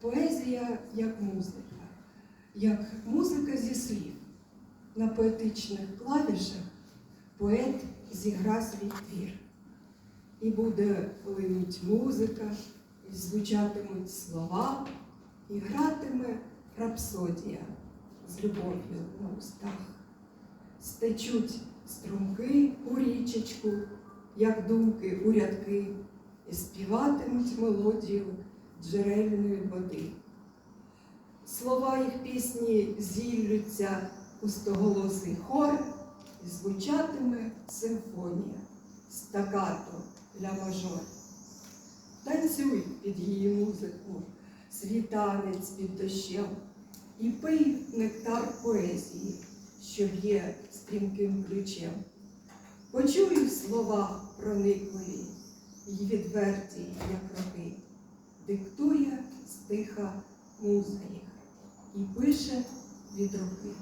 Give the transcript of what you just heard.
Поезія як музика, як музика зі слів. На поетичних клавішах поет зігра свій твір. І буде линуть музика, і звучатимуть слова, і гратиме рапсодія з любов'ю на устах. Стечуть струмки у річечку, як думки у рядки, і співатимуть мелодію джерельної води. Слова їх пісні зіллються у хор, і звучатиме симфонія, стакато ля мажор. Танцюй під її музику, свій танець під дощем, і пий нектар поезії, що б'є стрімким ключем. Почуй в словах проникливі й відверті, як роки, диктує стиха музеї і пише від руки.